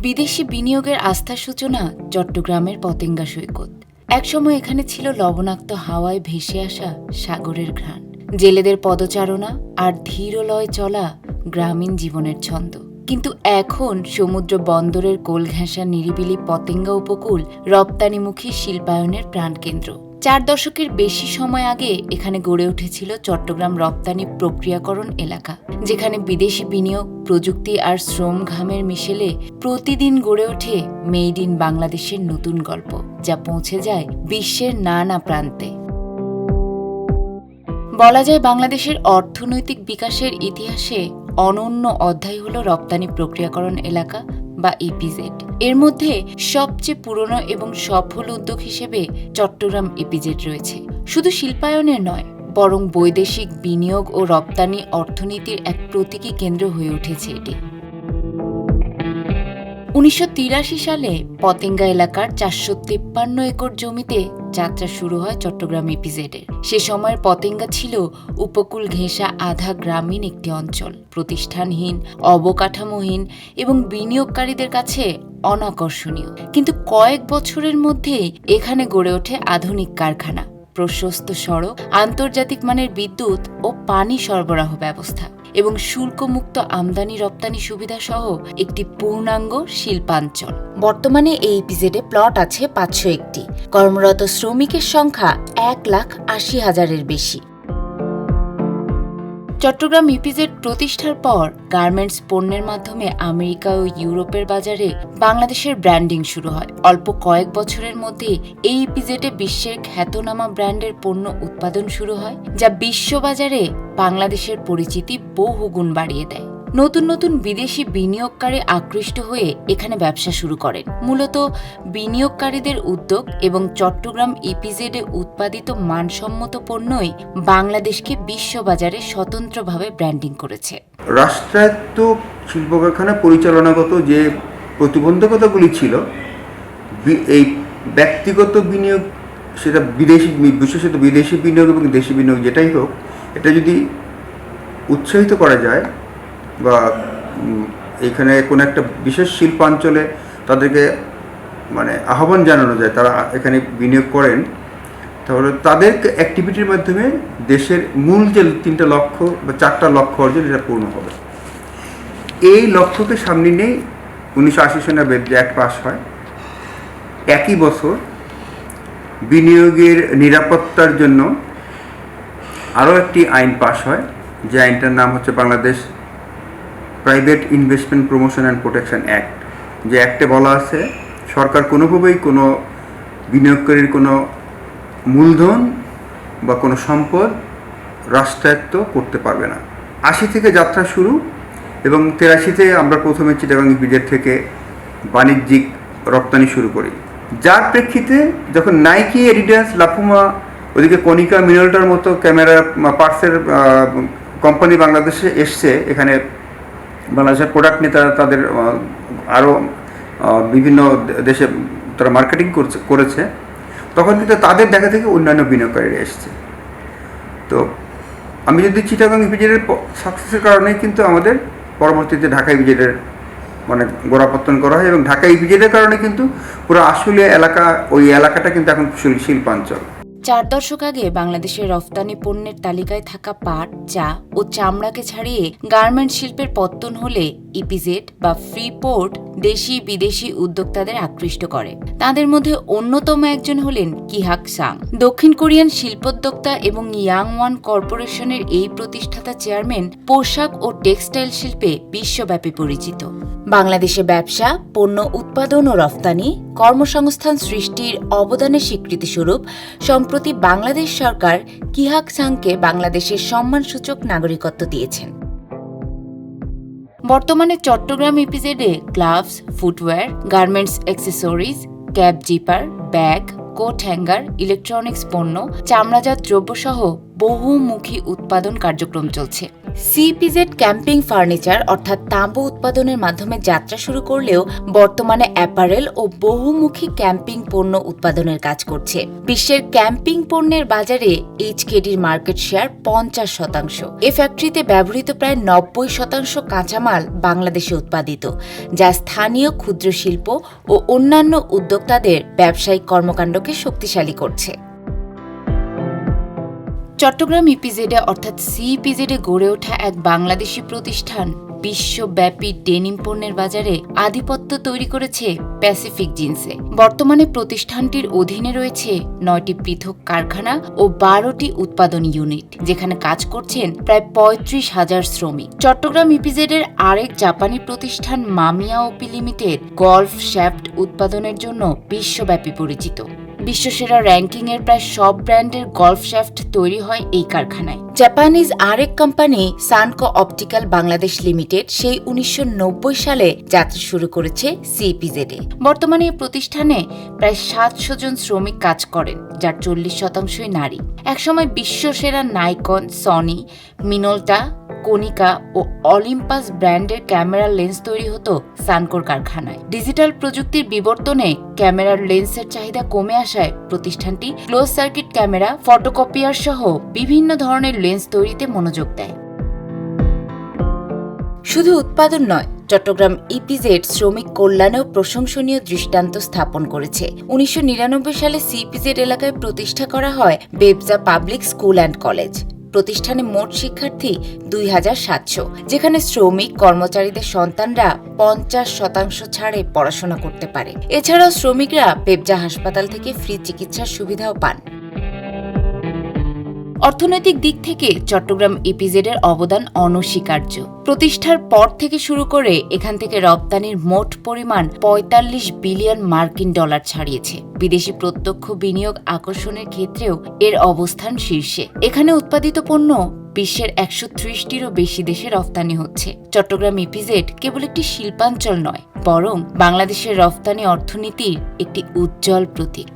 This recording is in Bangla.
বিদেশি বিনিয়োগের আস্থার সূচনা চট্টগ্রামের পতেঙ্গা সৈকত। একসময় এখানে ছিল লবণাক্ত হাওয়ায় ভেসে আসা সাগরের ঘ্রাণ। জেলেদের পদচারণা আর ধীরলয় চলা গ্রামীণ জীবনের ছন্দ। কিন্তু এখন সমুদ্র বন্দরের কোল ঘেঁষা নিরিবিলি পতেঙ্গা উপকূল রপ্তানিমুখী শিল্পায়নের প্রাণকেন্দ্র। চার দশকের বেশি সময় আগে এখানে গড়ে উঠেছিল চট্টগ্রাম রপ্তানি প্রক্রিয়াকরণ এলাকা, যেখানে বিদেশি বিনিয়োগ, প্রযুক্তি আর শ্রম ঘামের মিশেলে প্রতিদিন গড়ে ওঠে মেড ইন বাংলাদেশের নতুন গল্প, যা পৌঁছে যায় বিশ্বের নানা প্রান্তে। বলা যায় বাংলাদেশের অর্থনৈতিক বিকাশের ইতিহাসে অনন্য অধ্যায় হল রপ্তানি প্রক্রিয়াকরণ এলাকা বা ইপিজেড এর মধ্যে সবচেয়ে পুরনো এবং সফল উদ্যোগ হিসেবে চট্টগ্রাম ইপিজেড রয়েছে। শুধু শিল্পায়নের নয়, বরং বৈদেশিক বিনিয়োগ ও রপ্তানি অর্থনীতির এক প্রতীকী কেন্দ্র হয়ে উঠেছে এটি। উনিশশো তিরাশি সালে পতেঙ্গা এলাকার চারশো তেপ্পান্ন একর জমিতে যাত্রা শুরু হয় চট্টগ্রাম ইপিজেডের সে সময়ের পতেঙ্গা ছিল উপকূল ঘেঁষা আধা গ্রামীণ একটি অঞ্চল। প্রতিষ্ঠানহীন, অবকাঠামোহীন এবং বিনিয়োগকারীদের কাছে অনাকর্ষণীয়। কিন্তু কয়েক বছরের মধ্যেই এখানে গড়ে ওঠে আধুনিক কারখানা, প্রশস্ত সড়ক, আন্তর্জাতিক মানের বিদ্যুৎ ও পানি সরবরাহ ব্যবস্থা। এবং শুল্কমুক্ত আমদানি রপ্তানি সুবিধা সহ একটি পূর্ণাঙ্গ শিল্পাঞ্চল। বর্তমানে এই পিজেডে প্লট আছে পাঁচশো একটি। কর্মরত শ্রমিকের সংখ্যা এক লাখ আশি হাজারের বেশি। চট্টগ্রাম ইপিজেড প্রতিষ্ঠার পর গার্মেন্টস পণ্যের মাধ্যমে আমেরিকা ও ইউরোপের বাজারে বাংলাদেশের ব্র্যান্ডিং শুরু হয়। অল্প কয়েক বছরের মধ্যে এই ইপিজেডে বিশ্বের খ্যাতনামা ব্র্যান্ডের পণ্য উৎপাদন শুরু হয়, যা বিশ্ববাজারে বাংলাদেশের পরিচিতি বহুগুণ বাড়িয়ে দেয়। নতুন নতুন বিদেশি বিনিয়োগকারী আকৃষ্ট হয়ে এখানে ব্যবসা শুরু করেন। মূলত বিনিয়োগকারীদের উদ্যোগ এবং চট্টগ্রাম ইপিজেডে উৎপাদিত মানসম্মত পণ্যই বাংলাদেশকে বিশ্ববাজারে স্বতন্ত্রভাবে ব্র্যান্ডিং করেছে। রাষ্ট্রায়ত্ত শিল্প কারখানা পরিচালনাগত যে প্রতিবন্ধকতাগুলি ছিল এই ব্যক্তিগত বিনিয়োগ, সেটা বিদেশি, বিশেষত বিদেশি বিনিয়োগ এবং দেশি বিনিয়োগ যেটাই হোক, এটা যদি উৎসাহিত করা যায় বা এখানে কোনো একটা বিশেষ শিল্পাঞ্চলে তাদেরকে মানে আহ্বান জানানো যায়, তারা এখানে বিনিয়োগ করেন, তাহলে তাদের অ্যাক্টিভিটির মাধ্যমে দেশের মূল যে তিনটা লক্ষ্য বা চারটা লক্ষ্য অর্জন, এটা পূর্ণ হবে। এই লক্ষ্যকে সামনে নিয়েই উনিশশো আশি সনে বেদ অ্যাক্ট পাস হয়। একই বছর বিনিয়োগের নিরাপত্তার জন্য আরও একটি আইন পাস হয়, যে আইনটার নাম হচ্ছে Bangladesh private investment promotion and protection act যে অ্যাক্টে বলা আছে, সরকার কোনোভাবেই কোনো বিনিয়োগকারীর কোনো মূলধন বা কোনো সম্পদ রাষ্ট্রায়ত্ত করতে পারবে না। আশি থেকে যাত্রা শুরু এবং তেরাশিতে আমরা প্রথমে চিটাগাং বিজের থেকে বাণিজ্যিক রপ্তানি শুরু করি। যার প্রেক্ষিতে যখন নাইকি এডিডাস লাফুমা ওদিকে কনিকা মিনালটার মতো ক্যামেরা পার্টসের কোম্পানি বাংলাদেশে এসছে, এখানে বাংলাদেশের প্রোডাক্ট নিয়ে তারা তাদের আরও বিভিন্ন দেশে তারা মার্কেটিং করছে, করেছে, তখন কিন্তু তাদের দেখা থেকে অন্যান্য বিনিয়োগকারীরা এসছে। তো আমি যদি চিটাগাং ইপিজেডের সাকসেসের কারণে কিন্তু আমাদের পরবর্তীতে ঢাকা ইপিজেডের মানে গোড়াপত্তন করা হয় এবং ঢাকা ইপিজেডের কারণে কিন্তু পুরো আশুলিয়া এলাকা, ওই এলাকাটা কিন্তু এখন শিল্পাঞ্চল। চার দশক আগে বাংলাদেশের রফতানি পণ্যের তালিকায় থাকা পাট, চা ও চামড়াকে ছাড়িয়ে গার্মেন্ট শিল্পের পত্তন হলে ইপিজেড বা ফ্রি পোর্ট দেশি বিদেশি উদ্যোক্তাদের আকৃষ্ট করে। তাদের মধ্যে অন্যতম একজন হলেন কিহাক সাং। দক্ষিণ কোরিয়ান শিল্পোদ্যোক্তা এবং ইয়াং ওয়ান কর্পোরেশনের এই প্রতিষ্ঠাতা চেয়ারম্যান পোশাক ও টেক্সটাইল শিল্পে বিশ্বব্যাপী পরিচিত। বাংলাদেশে ব্যবসা, পণ্য উৎপাদন ও রফতানি, কর্মসংস্থান সৃষ্টির অবদানের স্বীকৃতিস্বরূপ সম্প্রতি বাংলাদেশ সরকার কিহাক সাংকে বাংলাদেশের সম্মানসূচক নাগরিকত্ব দিয়েছেন। বর্তমানে Chittagong ইপিজেডে gloves footwear garments accessories cab zipper bag coat hanger electronics পণ্য, চামড়াজাত দ্রব্যসহ বহুমুখী উৎপাদন কার্যক্রম চলছে। সিপিজেড ক্যাম্পিং ফার্নিচার অর্থাৎ তাঁবু উৎপাদনের মাধ্যমে যাত্রা শুরু করলেও বর্তমানে অ্যাপারেল ও বহুমুখী ক্যাম্পিং পণ্য উৎপাদনের কাজ করছে। বিশ্বের ক্যাম্পিং পণ্যের বাজারে এইচকেডির মার্কেট শেয়ার পঞ্চাশ শতাংশ। এ ফ্যাক্টরিতে ব্যবহৃত প্রায় নব্বই শতাংশ কাঁচামাল বাংলাদেশে উৎপাদিত, যা স্থানীয় ক্ষুদ্র শিল্প ও অন্যান্য উদ্যোক্তাদের ব্যবসায়িক কর্মকাণ্ডকে শক্তিশালী করছে। চট্টগ্রাম ইপিজেডে, অর্থাৎ সিইপিজেডে গড়ে ওঠা এক বাংলাদেশি প্রতিষ্ঠান বিশ্বব্যাপী ডেনিম পণ্যের বাজারে আধিপত্য তৈরি করেছে প্যাসিফিক জিন্সে। বর্তমানে প্রতিষ্ঠানটির অধীনে রয়েছে নয়টি পৃথক কারখানা ও বারোটি উৎপাদন ইউনিট, যেখানে কাজ করছেন প্রায় পঁয়ত্রিশ হাজার শ্রমিক। চট্টগ্রাম ইপিজেডের আরেক জাপানি প্রতিষ্ঠান Mamiya OP limited golf shaft উৎপাদনের জন্য বিশ্বব্যাপী পরিচিত। বিশ্বসেরা র্যাঙ্কিংয়ের প্রায় সব ব্র্যান্ডের গল্ফ শ্যাফট তৈরি হয় এই কারখানায়। জাপানিজ আরেক company, Sanko optical Bangladesh limited, সেই উনিশশো নব্বই সালে যাত্রা শুরু করেছে সিপিজেড বর্তমানে এই প্রতিষ্ঠানে প্রায় সাতশো জন শ্রমিক কাজ করেন, যার চল্লিশ শতাংশই নারী। একসময় বিশ্বসেরা নাইকন, সনি, মিনোল্টা, কনিকা ও অলিম্পাস ব্র্যান্ডের ক্যামেরার লেন্স তৈরি হতো সানকোর কারখানায়। ডিজিটাল প্রযুক্তির বিবর্তনে ক্যামেরার লেন্সের চাহিদা কমে আসায় প্রতিষ্ঠানটি ক্লোজ সার্কিট ক্যামেরা, ফটোকপিয়ার সহ বিভিন্ন ধরনের লেন্স তৈরিতে মনোযোগ দেয়। শুধু উৎপাদন নয়, চট্টগ্রাম ইপিজেড শ্রমিক কল্যাণেও প্রশংসনীয় দৃষ্টান্ত স্থাপন করেছে। উনিশশো নিরানব্বই সালে সিপিজেড এলাকায় প্রতিষ্ঠা করা হয় BEPZA public school and college. প্রতিষ্ঠানে মোট শিক্ষার্থী দুই হাজার সাতশো, যেখানে শ্রমিক, কর্মচারীদের সন্তানরা পঞ্চাশ শতাংশ ছাড়ে পড়াশোনা করতে পারে। এছাড়াও শ্রমিকরা পেবজা হাসপাতাল থেকে ফ্রি চিকিৎসার সুবিধাও পান। অর্থনৈতিক দিক থেকে চট্টগ্রাম ইপিজেডের অবদান অনস্বীকার্য। প্রতিষ্ঠার পর থেকে শুরু করে এখান থেকে রপ্তানির মোট পরিমাণ পঁয়তাল্লিশ বিলিয়ন মার্কিন ডলার ছাড়িয়েছে। বিদেশি প্রত্যক্ষ বিনিয়োগ আকর্ষণের ক্ষেত্রেও এর অবস্থান শীর্ষে। এখানে উৎপাদিত পণ্য বিশ্বের একশো ত্রিশটিরও বেশি দেশে রফতানি হচ্ছে। চট্টগ্রাম ইপিজেড কেবল একটি শিল্পাঞ্চল নয়, বরং বাংলাদেশের রফতানি অর্থনীতির একটি উজ্জ্বল প্রতীক।